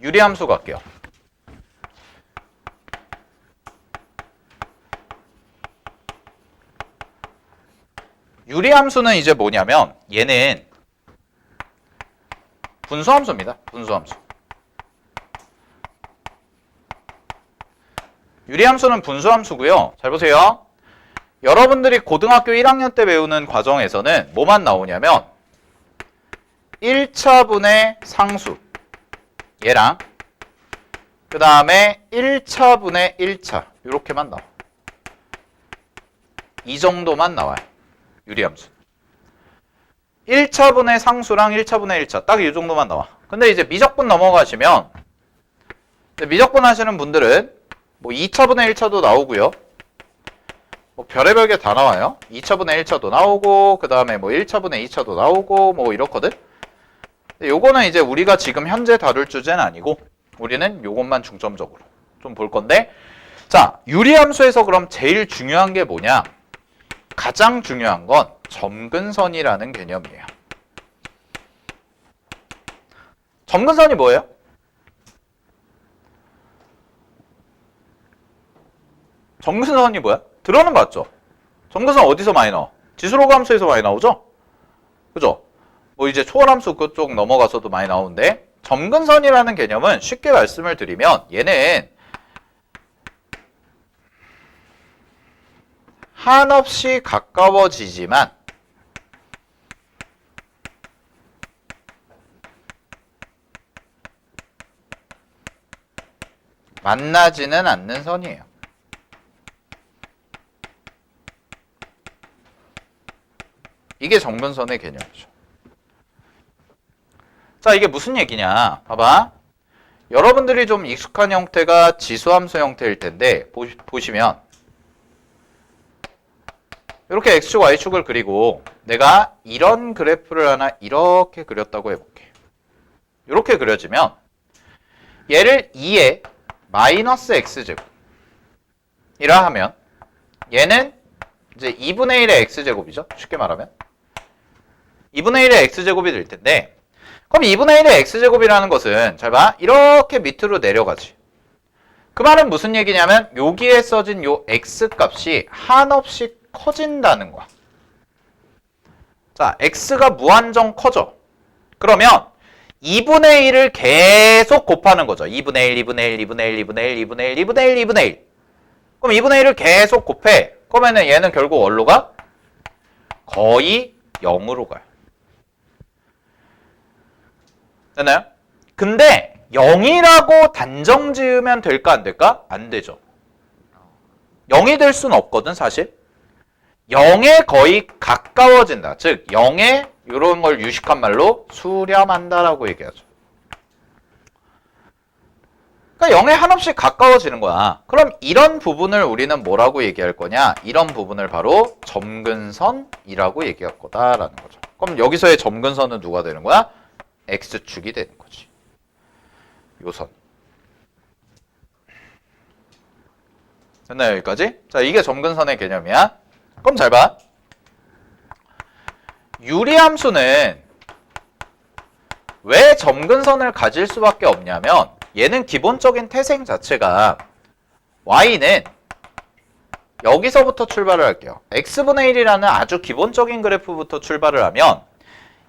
유리함수 갈게요. 유리함수는 이제 뭐냐면 얘는 분수함수입니다. 분수함수. 유리함수는 분수함수고요. 잘 보세요. 여러분들이 고등학교 1학년 때 배우는 과정에서는 뭐만 나오냐면 1차분의 상수 얘랑 그 다음에 1차분의 1차 이렇게만 나와. 이 정도만 나와요. 유리함수. 1차분의 상수랑 1차분의 1차 딱 이 정도만 나와. 근데 이제 미적분 넘어가시면 미적분 하시는 분들은 뭐 2차분의 1차도 나오고요. 뭐 별의별 게 다 나와요. 2차분의 1차도 나오고 그 다음에 뭐 1차분의 2차도 나오고 뭐 이렇거든. 요거는 이제 우리가 지금 현재 다룰 주제는 아니고 우리는 요것만 중점적으로 좀 볼 건데 자 유리함수에서 그럼 제일 중요한 게 뭐냐? 가장 중요한 건 점근선이라는 개념이에요. 점근선이 뭐예요? 점근선이 뭐야? 들어는 봤죠? 점근선 어디서 많이 나와? 지수로그 함수에서 많이 나오죠? 그죠? 뭐 이제 초월함수 그쪽 넘어가서도 많이 나오는데 점근선이라는 개념은 쉽게 말씀을 드리면 얘는 한없이 가까워지지만 만나지는 않는 선이에요. 이게 정근선의 개념이죠. 자, 이게 무슨 얘기냐? 봐봐. 여러분들이 좀 익숙한 형태가 지수함수 형태일 텐데 보, 보시면 이렇게 x축, y축을 그리고 내가 이런 그래프를 하나 이렇게 그렸다고 해볼게. 이렇게 그려지면 얘를 2에 마이너스 x제곱 이라 하면 얘는 이제 2분의 1의 x제곱이죠. 쉽게 말하면 2분의 1의 x제곱이 될 텐데 그럼 2분의 1의 x제곱이라는 것은 잘 봐. 이렇게 밑으로 내려가지. 그 말은 무슨 얘기냐면 여기에 써진 요 x 값이 한없이 커진다는 거야. 자, x가 무한정 커져. 그러면 2분의 1을 계속 곱하는 거죠. 2분의 1, 2분의 1, 2분의 1, 2분의 1, 2분의 1, 2분의 1, 2분의 1. 그럼 2분의 1을 계속 곱해. 그러면은 얘는 결국 어디로 가? 거의 0으로 가요. 됐나요? 근데 0이라고 단정 지으면 될까 안 될까? 안 되죠. 0이 될 수는 없거든 사실. 0에 거의 가까워진다. 즉 0에 이런 걸 유식한 말로 수렴한다라고 얘기하죠. 그러니까 0에 한없이 가까워지는 거야. 그럼 이런 부분을 우리는 뭐라고 얘기할 거냐? 이런 부분을 바로 점근선이라고 얘기할 거다라는 거죠. 그럼 여기서의 점근선은 누가 되는 거야? X축이 되는 거지. 요 선. 됐나요, 여기까지? 자, 이게 점근선의 개념이야. 그럼 잘 봐. 유리함수는 왜 점근선을 가질 수밖에 없냐면 얘는 기본적인 태생 자체가 y는 여기서부터 출발을 할게요. x분의 1이라는 아주 기본적인 그래프부터 출발을 하면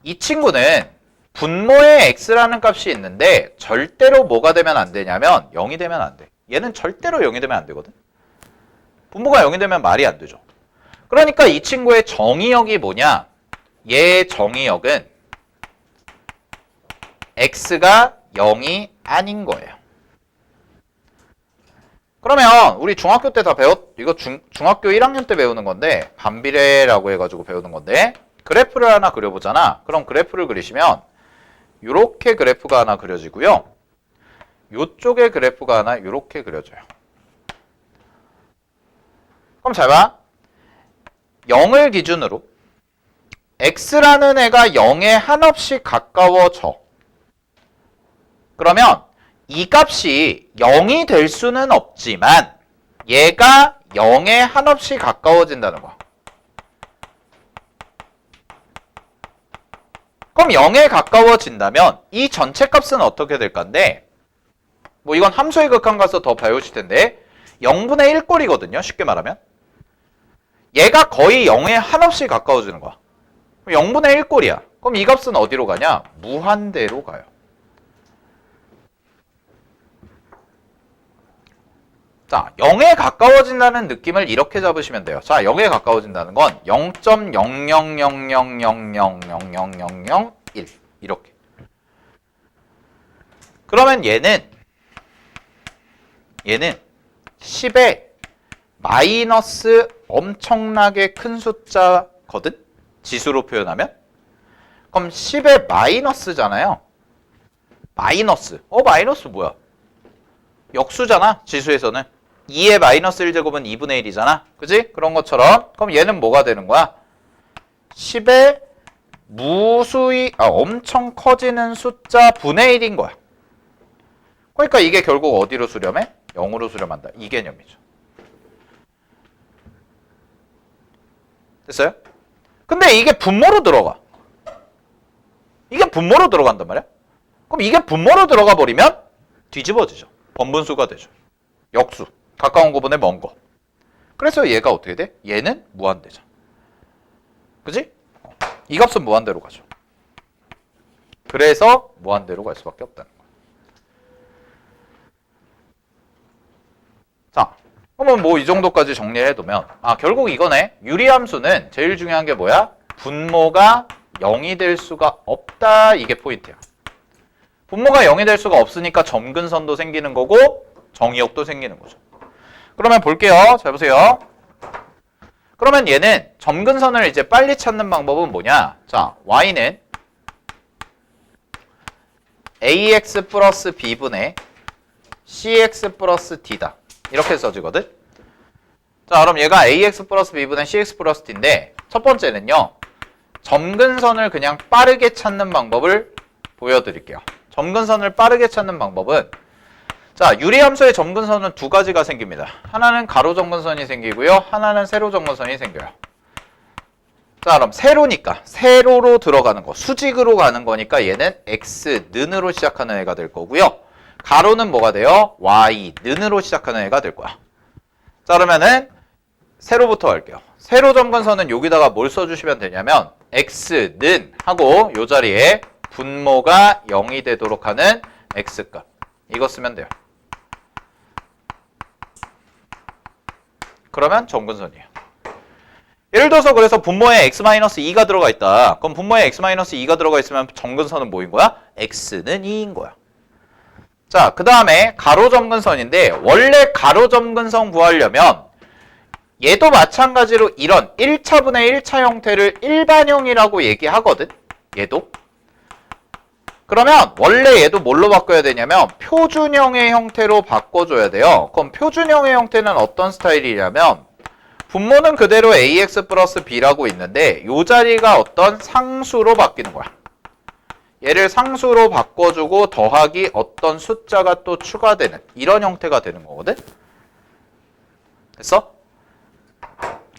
이 친구는 분모의 x라는 값이 있는데 절대로 뭐가 되면 안 되냐면 0이 되면 안 돼. 얘는 절대로 0이 되면 안 되거든. 분모가 0이 되면 말이 안 되죠. 그러니까 이 친구의 정의역이 뭐냐? 얘의 정의역은 x가 0이 아닌 거예요. 그러면 우리 중학교 때 다 배웠 이거 중, 중학교 1학년 때 배우는 건데 반비례라고 해가지고 배우는 건데 그래프를 하나 그려보잖아. 그럼 그래프를 그리시면 이렇게 그래프가 하나 그려지고요. 이쪽에 그래프가 하나 이렇게 그려져요. 그럼 잘 봐. 0을 기준으로 x라는 애가 0에 한없이 가까워져. 그러면 이 값이 0이 될 수는 없지만 얘가 0에 한없이 가까워진다는 거야. 그럼 0에 가까워진다면 이 전체 값은 어떻게 될 건데 뭐 이건 함수의 극한 가서 더 배우실 텐데 0분의 1꼴이거든요. 쉽게 말하면. 얘가 거의 0에 한없이 가까워지는 거야. 0분의 1꼴이야. 그럼 이 값은 어디로 가냐? 무한대로 가요. 자, 0에 가까워진다는 느낌을 이렇게 잡으시면 돼요. 자, 0에 가까워진다는 건0.00000000001 이렇게. 그러면 얘는 얘는 10에 마이너스 엄청나게 큰 숫자거든? 지수로 표현하면? 그럼 10의 마이너스잖아요. 마이너스. 어, 마이너스 뭐야? 역수잖아, 지수에서는. 2의 마이너스 1제곱은 2분의 1이잖아. 그지? 그런 것처럼. 그럼 얘는 뭐가 되는 거야? 10의 무수히, 아, 엄청 커지는 숫자 분의 1인 거야. 그러니까 이게 결국 어디로 수렴해? 0으로 수렴한다. 이 개념이죠. 됐어요? 근데 이게 분모로 들어가. 이게 분모로 들어간단 말이야. 그럼 이게 분모로 들어가 버리면 뒤집어지죠. 번분수가 되죠. 역수. 가까운 거분의 먼 거. 그래서 얘가 어떻게 돼? 얘는 무한대죠. 그지? 이 값은 무한대로 가죠. 그래서 무한대로 갈 수밖에 없다는 거야. 자, 그러면 뭐 이 정도까지 정리를 해두면 아 결국 이거네. 유리함수는 제일 중요한 게 뭐야? 분모가 0이 될 수가 없다. 이게 포인트야. 분모가 0이 될 수가 없으니까 점근선도 생기는 거고 정의역도 생기는 거죠. 그러면 볼게요. 잘 보세요. 그러면 얘는 점근선을 이제 빨리 찾는 방법은 뭐냐? 자, y는 ax 플러스 b분의 cx 플러스 d다. 이렇게 써지거든. 자, 그럼 얘가 ax 플러스 b분의 cx 플러스 d인데 첫 번째는요. 점근선을 그냥 빠르게 찾는 방법을 보여드릴게요. 점근선을 빠르게 찾는 방법은 자, 유리함수의 점근선은 두 가지가 생깁니다. 하나는 가로 점근선이 생기고요. 하나는 세로 점근선이 생겨요. 자, 그럼 세로니까 세로로 들어가는 거, 수직으로 가는 거니까 얘는 x 는으로 시작하는 애가 될 거고요. 가로는 뭐가 돼요? y 는으로 시작하는 애가 될 거야. 자, 그러면은 세로부터 할게요. 세로 점근선은 여기다가 뭘 써주시면 되냐면 x는 하고 요 자리에 분모가 0이 되도록 하는 x값 이거 쓰면 돼요. 그러면 점근선이에요. 예를 들어서 그래서 분모에 x-2가 들어가 있다. 그럼 분모에 x-2가 들어가 있으면 점근선은 뭐인 거야? x는 2인 거야. 자, 그 다음에 가로 점근선인데 원래 가로 점근선 구하려면 얘도 마찬가지로 이런 1차분의 1차 형태를 일반형이라고 얘기하거든. 얘도. 그러면 원래 얘도 뭘로 바꿔야 되냐면 표준형의 형태로 바꿔줘야 돼요. 그럼 표준형의 형태는 어떤 스타일이냐면 분모는 그대로 ax 플러스 b라고 있는데 이 자리가 어떤 상수로 바뀌는 거야. 얘를 상수로 바꿔주고 더하기 어떤 숫자가 또 추가되는 이런 형태가 되는 거거든. 됐어?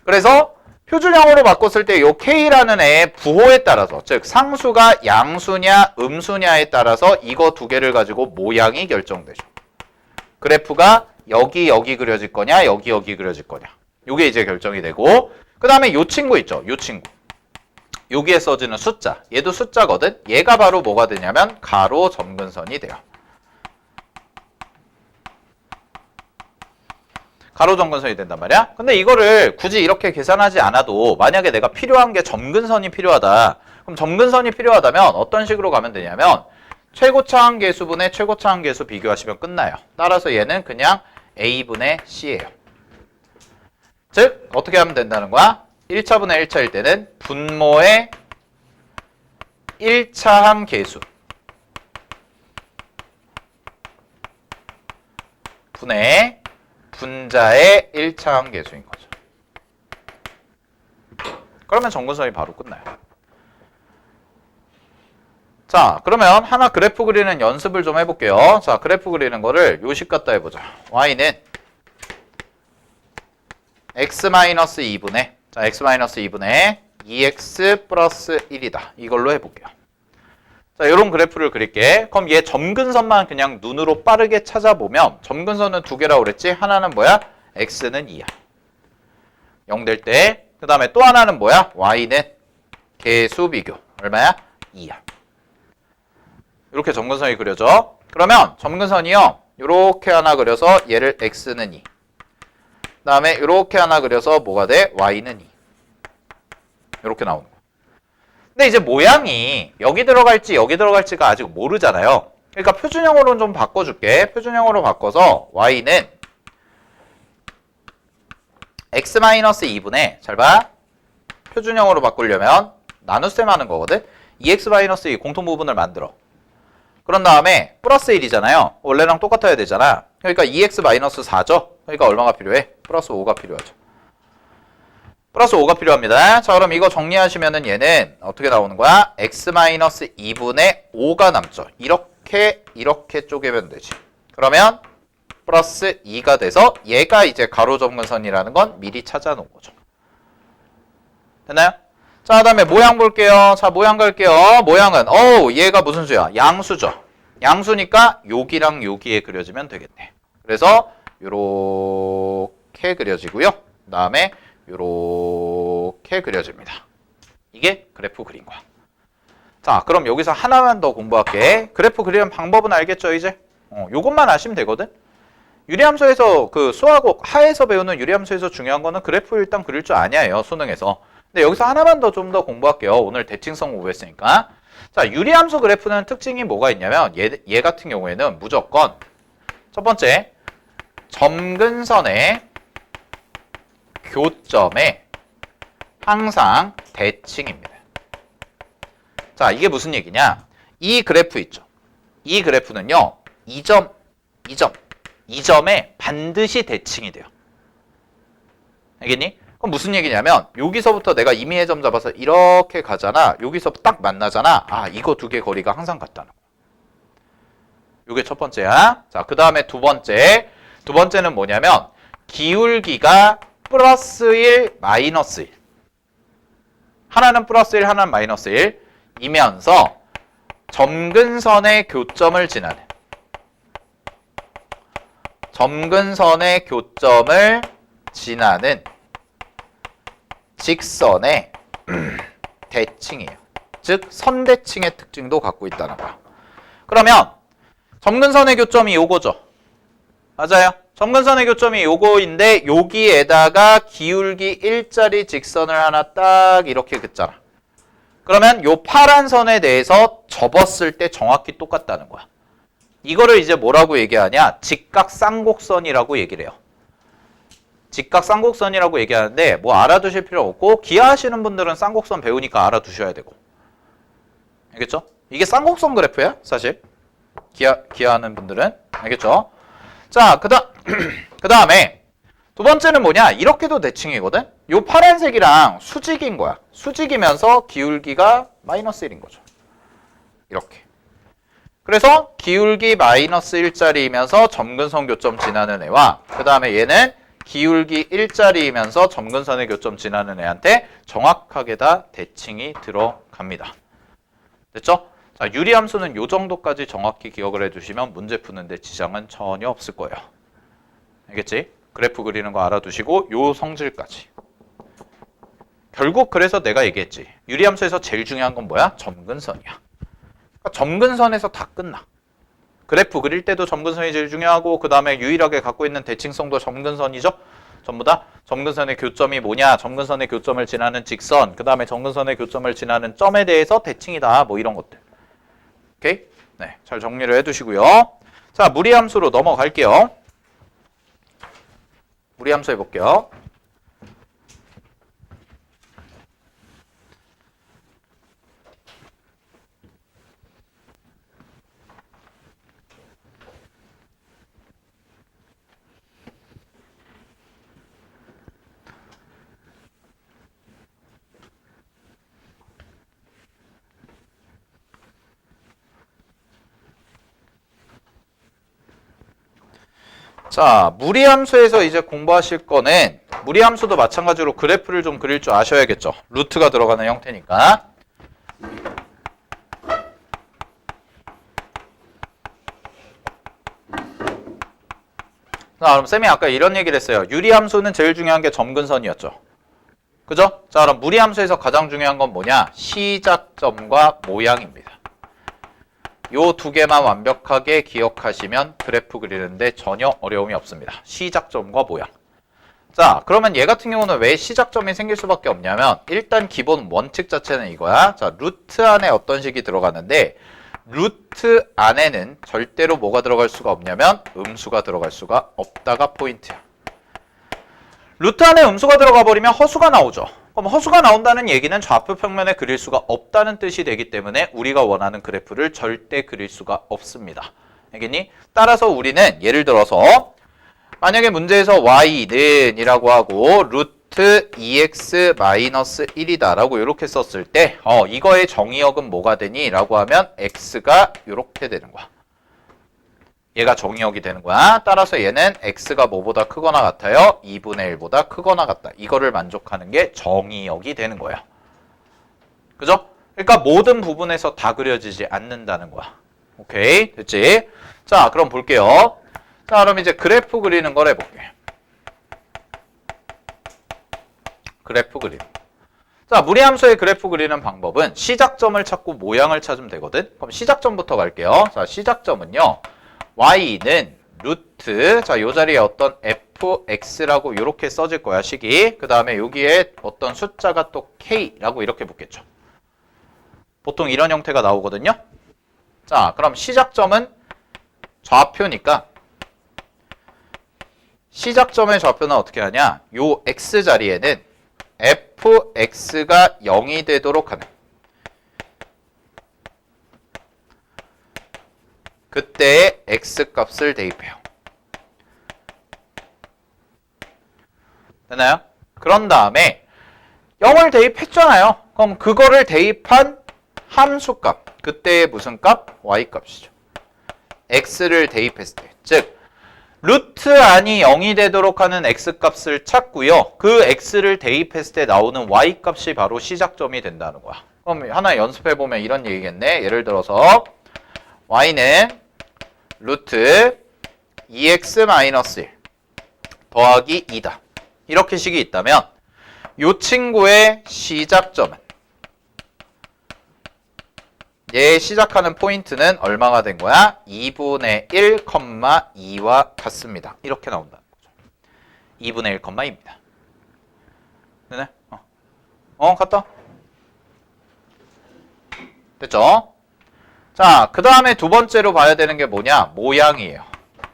그래서 표준형으로 바꿨을 때 이 k라는 애의 부호에 따라서 즉 상수가 양수냐 음수냐에 따라서 이거 두 개를 가지고 모양이 결정되죠. 그래프가 여기 여기 그려질 거냐 여기 여기 그려질 거냐 요게 이제 결정이 되고 그 다음에 요 친구 있죠 요 친구 여기에 써지는 숫자 얘도 숫자거든 얘가 바로 뭐가 되냐면 가로 점근선이 돼요. 가로 점근선이 된단 말이야. 근데 이거를 굳이 이렇게 계산하지 않아도 만약에 내가 필요한 게 점근선이 필요하다. 그럼 점근선이 필요하다면 어떤 식으로 가면 되냐면 최고차항 계수분의 최고차항 계수 비교하시면 끝나요. 따라서 얘는 그냥 a분의 c예요. 즉 어떻게 하면 된다는 거야? 1차분의 1차일 때는 분모의 1차항 계수 분의 분자의 1차항 계수인 거죠. 그러면 정근선이 바로 끝나요. 자, 그러면 하나 그래프 그리는 연습을 좀 해볼게요. 자, 그래프 그리는 거를 요식 갖다 해보자. y는 x-2분의 자, x-2분의 2x 플러스 1이다. 이걸로 해볼게요. 자, 이런 그래프를 그릴게. 그럼 얘 점근선만 그냥 눈으로 빠르게 찾아보면 점근선은 두 개라고 그랬지? 하나는 뭐야? x는 2야. 0 될 때. 그 다음에 또 하나는 뭐야? y는 개수 비교. 얼마야? 2야. 이렇게 점근선이 그려져. 그러면 점근선이요. 이렇게 하나 그려서 얘를 x는 2. 그 다음에 이렇게 하나 그려서 뭐가 돼? y는 2. 이렇게 나오는 거야. 근데 이제 모양이 여기 들어갈지 여기 들어갈지가 아직 모르잖아요. 그러니까 표준형으로 좀 바꿔줄게. 표준형으로 바꿔서 y는 x-2분의 잘 봐. 표준형으로 바꾸려면 나눗셈 하는 거거든. 2x-2 공통 부분을 만들어. 그런 다음에 플러스 1이잖아요. 원래랑 똑같아야 되잖아. 그러니까 2x-4죠. 그러니까 얼마가 필요해? 플러스 5가 필요하죠. 플러스 5가 필요합니다. 자, 그럼 이거 정리하시면은 얘는 어떻게 나오는 거야? x-2분의 5가 남죠. 이렇게, 이렇게 쪼개면 되지. 그러면 플러스 2가 돼서 얘가 이제 가로 점근선이라는 건 미리 찾아 놓은 거죠. 됐나요? 자, 그다음에 모양 볼게요. 자, 모양 갈게요. 모양은 어우, 얘가 무슨 수야? 양수죠. 양수니까 여기랑 여기에 그려지면 되겠네. 그래서 요렇게 그려지고요. 그다음에 요렇게 그려집니다. 이게 그래프 거야. 자, 그럼 여기서 하나만 더 공부할게. 그래프 그리는 방법은 알겠죠, 이제? 어, 요것만 아시면 되거든. 유리함수에서 그 수하고 하에서 배우는 유리함수에서 중요한 거는 그래프 일단 그릴 줄 아냐예요, 수능에서. 근데 여기서 하나만 더좀더 공부할게요. 오늘 대칭성 공부했으니까. 자, 유리함수 그래프는 특징이 뭐가 있냐면 얘, 얘 같은 경우에는 무조건 첫 번째 점근선의 교점에 항상 대칭입니다. 자, 이게 무슨 얘기냐? 이 그래프 있죠. 이 그래프는요. 2점, 2점, 2점에 반드시 대칭이 돼요. 알겠니? 그럼 무슨 얘기냐면 여기서부터 내가 임의의 점 잡아서 이렇게 가잖아. 여기서 딱 만나잖아. 아, 이거 두 개 거리가 항상 같다는 거야. 요게 첫 번째야. 자, 그 다음에 두 번째. 두 번째는 뭐냐면 기울기가 플러스 1, 마이너스 1. 하나는 플러스 1, 하나는 마이너스 1 이면서 점근선의 교점을 지나는 점근선의 교점을 지나는 직선의 대칭이에요. 즉 선대칭의 특징도 갖고 있다는 거야. 그러면 점근선의 교점이 요거죠. 맞아요. 점근선의 교점이 요거인데 여기에다가 기울기 1짜리 직선을 하나 딱 이렇게 긋잖아. 그러면 요 파란 선에 대해서 접었을 때 정확히 똑같다는 거야. 이거를 이제 뭐라고 얘기하냐? 직각 쌍곡선이라고 얘기를 해요. 직각 쌍곡선이라고 얘기하는데 뭐 알아두실 필요 없고 기하하시는 분들은 쌍곡선 배우니까 알아두셔야 되고. 알겠죠? 이게 쌍곡선 그래프야, 사실. 기하 기하하는 분들은 알겠죠? 자, 그다음 그다음에 두 번째는 뭐냐? 이렇게도 대칭이거든. 요 파란색이랑 수직인 거야. 수직이면서 기울기가 마이너스 1인 거죠. 이렇게. 그래서 기울기 마이너스 1짜리이면서 점근선 교점 지나는 애와 그 다음에 얘는 기울기 1짜리이면서 점근선의 교점 지나는 애한테 정확하게 다 대칭이 들어갑니다. 됐죠? 자, 유리함수는 요 정도까지 정확히 기억을 해두시면 문제 푸는데 지장은 전혀 없을 거예요. 알겠지? 그래프 그리는 거 알아두시고 요 성질까지. 결국 그래서 내가 얘기했지. 유리함수에서 제일 중요한 건 뭐야? 점근선이야. 그러니까 점근선에서 다 끝나. 그래프 그릴 때도 점근선이 제일 중요하고 그 다음에 유일하게 갖고 있는 대칭성도 점근선이죠. 전부 다 점근선의 교점이 뭐냐, 점근선의 교점을 지나는 직선, 그 다음에 점근선의 교점을 지나는 점에 대해서 대칭이다. 뭐 이런 것들. 오케이? 네, 잘 정리를 해두시고요. 자, 무리함수로 넘어갈게요. 무리함수 해볼게요. 자, 무리함수에서 이제 공부하실 거는 무리함수도 마찬가지로 그래프를 좀 그릴 줄 아셔야겠죠. 루트가 들어가는 형태니까. 자, 그럼 쌤이 아까 이런 얘기를 했어요. 유리함수는 제일 중요한 게 점근선이었죠. 그죠? 자, 그럼 무리함수에서 가장 중요한 건 뭐냐? 시작점과 모양입니다. 요 두 개만 완벽하게 기억하시면 그래프 그리는데 전혀 어려움이 없습니다. 시작점과 모양. 자, 그러면 얘 같은 경우는 왜 시작점이 생길 수밖에 없냐면 일단 기본 원칙 자체는 이거야. 자, 루트 안에 어떤 식이 들어가는데 루트 안에는 절대로 뭐가 들어갈 수가 없냐면 음수가 들어갈 수가 없다가 포인트야. 루트 안에 음수가 들어가 버리면 허수가 나오죠. 그럼 허수가 나온다는 얘기는 좌표 평면에 그릴 수가 없다는 뜻이 되기 때문에 우리가 원하는 그래프를 절대 그릴 수가 없습니다. 알겠니? 따라서 우리는 예를 들어서 만약에 문제에서 y는 이라고 하고 루트 2x-1이다 라고 이렇게 썼을 때 어, 이거의 정의역은 뭐가 되니? 라고 하면 x가 이렇게 되는 거야. 얘가 정의역이 되는 거야. 따라서 얘는 x가 뭐보다 크거나 같아요? 2분의 1보다 크거나 같다. 이거를 만족하는 게 정의역이 되는 거야. 그죠? 그러니까 모든 부분에서 다 그려지지 않는다는 거야. 오케이? 됐지? 자, 그럼 볼게요. 자, 그럼 이제 그래프 그리는 걸 해볼게. 그래프 그림. 자, 무리함수의 그래프 그리는 방법은 시작점을 찾고 모양을 찾으면 되거든. 그럼 시작점부터 갈게요. 자, 시작점은요. Y는 루트 자, 요 자리에 어떤 fx라고 이렇게 써질 거야, 식이. 그 다음에 여기에 어떤 숫자가 또 k라고 이렇게 붙겠죠. 보통 이런 형태가 나오거든요. 자, 그럼 시작점은 좌표니까 시작점의 좌표는 어떻게 하냐? 요 x 자리에는 fx가 0이 되도록 하는 그때의 x 값을 대입해요. 되나요? 그런 다음에 0을 대입했잖아요. 그럼 그거를 대입한 함수값, 그때의 무슨 값? y 값이죠. x를 대입했을 때, 즉 루트 안이 0이 되도록 하는 x값을 찾고요. 그 x를 대입했을 때 나오는 y값이 바로 시작점이 된다는 거야. 그럼 하나 연습해보면 이런 얘기겠네. 예를 들어서 y는 루트 2x-1 더하기 2다. 이렇게 식이 있다면 이 친구의 시작점은 얘 시작하는 포인트는 얼마가 된 거야? 2분의 1,2와 같습니다. 이렇게 나온다는 거죠. 2분의 1,2입니다. 되네? 어, 어 갔다. 됐죠? 자, 그 다음에 두 번째로 봐야 되는 게 뭐냐? 모양이에요.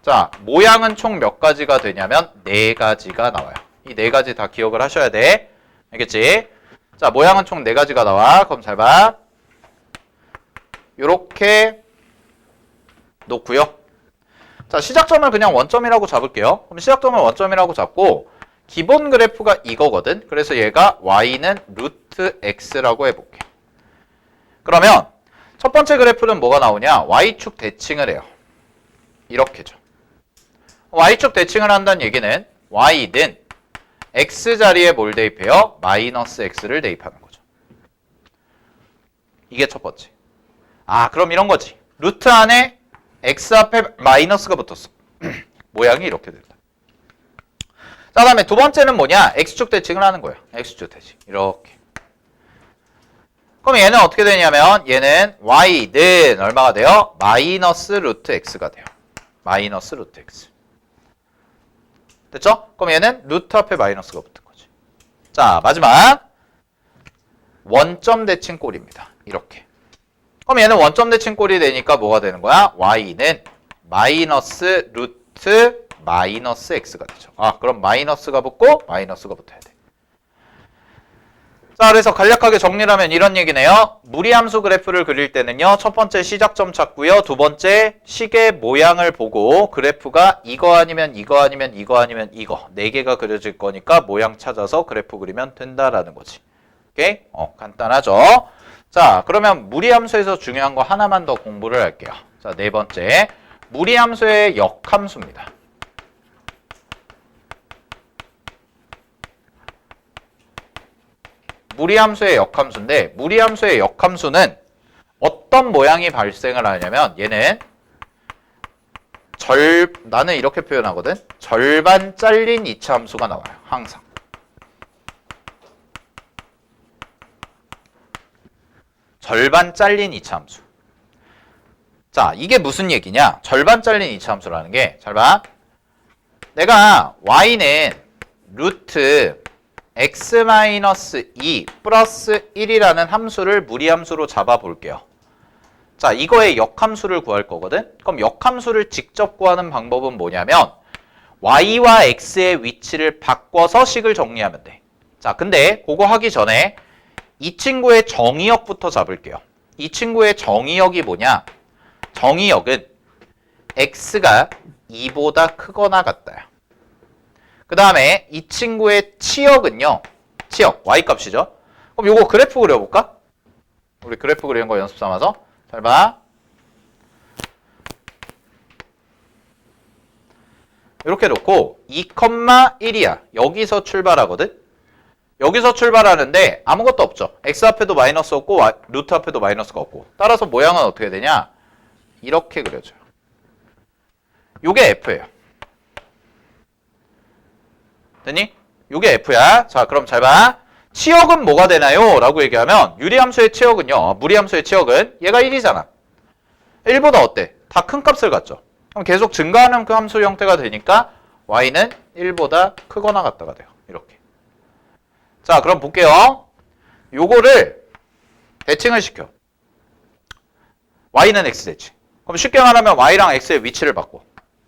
자, 모양은 총 몇 가지가 되냐면 네 가지가 나와요. 이 네 가지 다 기억을 하셔야 돼. 알겠지? 자, 모양은 총 네 가지가 나와. 그럼 잘 봐. 요렇게 놓고요. 자, 시작점을 그냥 원점이라고 잡을게요. 그럼 시작점을 원점이라고 잡고 기본 그래프가 이거거든. 그래서 얘가 y는 루트 x라고 해볼게. 그러면 첫 번째 그래프는 뭐가 나오냐? y축 대칭을 해요. 이렇게죠. y축 대칭을 한다는 얘기는 y는 x 자리에 뭘 대입해요? 마이너스 x를 대입하는 거죠. 이게 첫 번째. 아, 그럼 이런 거지. 루트 안에 x 앞에 마이너스가 붙었어. 모양이 이렇게 된다. 자, 다음에 두 번째는 뭐냐? x축 대칭을 하는 거예요. x축 대칭. 이렇게. 그럼 얘는 어떻게 되냐면 얘는 y는 얼마가 돼요? 마이너스 루트 x가 돼요. 마이너스 루트 x. 됐죠? 그럼 얘는 루트 앞에 마이너스가 붙은 거지. 자, 마지막 원점 대칭 꼴입니다. 이렇게. 그럼 얘는 원점 대칭 꼴이 되니까 뭐가 되는 거야? y는 마이너스 루트 마이너스 x가 되죠. 아, 그럼 마이너스가 붙고 마이너스가 붙어야 돼. 자, 그래서 간략하게 정리를 하면 이런 얘기네요. 무리함수 그래프를 그릴 때는요. 첫 번째 시작점 찾고요. 두 번째 시계 모양을 보고 그래프가 이거 아니면 이거 아니면 이거 아니면 이거 네 개가 그려질 거니까 모양 찾아서 그래프 그리면 된다라는 거지. 오케이? 어, 간단하죠? 자, 그러면 무리함수에서 중요한 거 하나만 더 공부를 할게요. 자, 네 번째. 무리함수의 역함수입니다. 무리함수의 역함수인데 무리함수의 역함수는 어떤 모양이 발생을 하냐면 얘는 절 나는 이렇게 표현하거든. 절반 잘린 이차 함수가 나와요. 항상. 절반 잘린 이차 함수. 자, 이게 무슨 얘기냐? 절반 잘린 이차 함수라는 게, 잘 봐. 내가 y는 루트 x-2 플러스 1이라는 함수를 무리함수로 잡아 볼게요. 자, 이거의 역함수를 구할 거거든? 그럼 역함수를 직접 구하는 방법은 뭐냐면 y와 x의 위치를 바꿔서 식을 정리하면 돼. 자, 근데 그거 하기 전에 이 친구의 정의역부터 잡을게요. 이 친구의 정의역이 뭐냐? 정의역은 x가 2보다 크거나 같다요. 그 다음에 이 친구의 치역은요. 치역, y값이죠. 그럼 요거 그래프 그려볼까? 우리 그래프 그리는 거 연습 삼아서. 잘 봐. 이렇게 놓고 2,1이야. 여기서 출발하거든. 여기서 출발하는데 아무것도 없죠. x 앞에도 마이너스 없고 루트 앞에도 마이너스가 없고. 따라서 모양은 어떻게 되냐? 이렇게 그려져요. 요게 f예요. 됐니? 요게 f야. 자, 그럼 잘 봐. 치역은 뭐가 되나요? 라고 얘기하면 유리함수의 치역은요. 무리함수의 치역은 얘가 1이잖아. 1보다 어때? 다 큰 값을 갖죠. 그럼 계속 증가하는 그 함수 형태가 되니까 y는 1보다 크거나 같다가 돼요. 이렇게. 자, 그럼 볼게요. 요거를 대칭을 시켜. y는 x 대칭. 그럼 쉽게 말하면 y랑 x의 위치를 바꿔.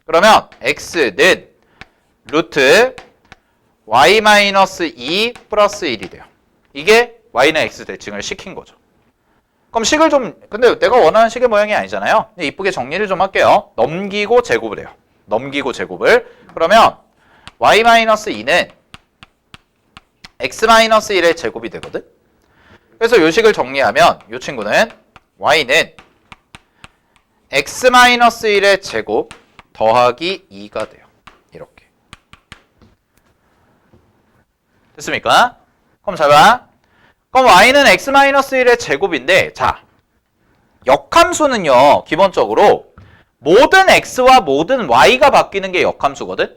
그러면 x는 루트 y-2 플러스 1이 돼요. 이게 y는 x 대칭을 시킨 거죠. 그럼 식을 좀 근데 내가 원하는 식의 모양이 아니잖아요. 이쁘게 정리를 좀 할게요. 넘기고 제곱을 해요. 넘기고 제곱을. 그러면 y-2는 x-1의 제곱이 되거든. 그래서 요 식을 정리하면 요 친구는 y는 x-1의 제곱 더하기 2가 돼요. 이렇게. 됐습니까? 그럼 잘 봐. 그럼 y는 x-1의 제곱인데 자 역함수는요 기본적으로 모든 x와 모든 y가 바뀌는 게 역함수거든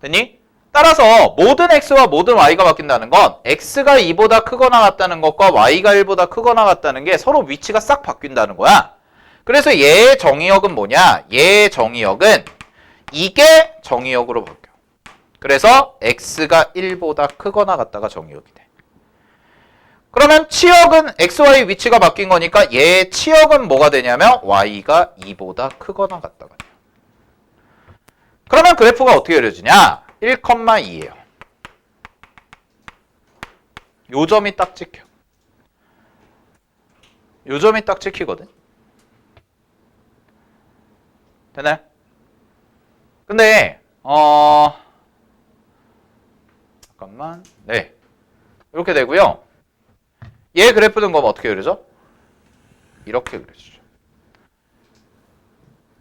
됐니? 따라서 모든 x와 모든 y가 바뀐다는 건 x가 2보다 크거나 같다는 것과 y가 1보다 크거나 같다는 게 서로 위치가 싹 바뀐다는 거야 그래서 얘의 정의역은 뭐냐 얘의 정의역은 이게 정의역으로 그래서 x가 1보다 크거나 같다가 정의역이 돼 그러면 치역은 xy 위치가 바뀐 거니까 얘의 치역은 뭐가 되냐면 y가 2보다 크거나 같다가 돼요. 그러면 그래프가 어떻게 그려지냐? 1,2예요. 요 점이 딱 찍혀. 요 점이 딱 찍히거든. 되나요? 근데 어 잠깐만. 네. 이렇게 되고요. 얘 그래프는 그럼 어떻게 그려져? 이렇게 그려지죠.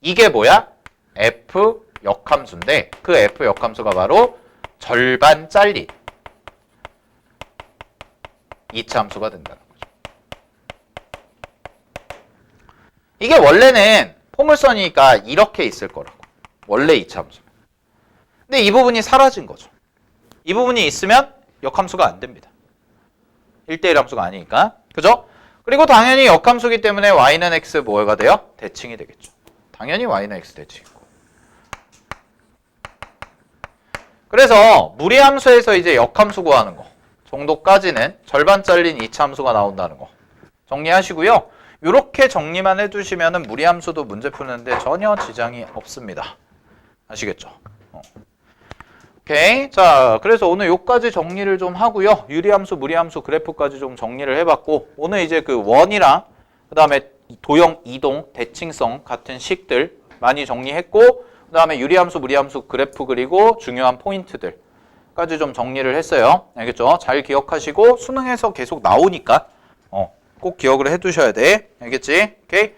이게 뭐야? f 역함수인데 그 f 역함수가 바로 절반 잘린 이차 함수가 된다는 거죠. 이게 원래는 포물선이니까 이렇게 있을 거라고. 원래 이차 함수. 근데 이 부분이 사라진 거죠. 이 부분이 있으면 역함수가 안 됩니다. 1대1 함수가 아니니까. 그죠? 그리고 당연히 역함수기 때문에 y는 x 뭐가 돼요? 대칭이 되겠죠. 당연히 y는 x 대칭이고. 그래서 무리함수에서 이제 역함수 구하는 거 정도까지는 절반 잘린 이차 함수가 나온다는 거 정리하시고요. 이렇게 정리만 해두시면 무리함수도 문제 푸는데 전혀 지장이 없습니다. 아시겠죠? 어. 오케이. 자, 그래서 오늘 요까지 정리를 좀 하고요. 유리함수, 무리함수 그래프까지 좀 정리를 해봤고, 오늘 이제 그 원이랑, 그 다음에 도형, 이동, 대칭성 같은 식들 많이 정리했고, 그 다음에 유리함수, 무리함수 그래프 그리고 중요한 포인트들 까지 좀 정리를 했어요. 알겠죠? 잘 기억하시고, 수능에서 계속 나오니까, 어, 꼭 기억을 해두셔야 돼. 알겠지? 오케이.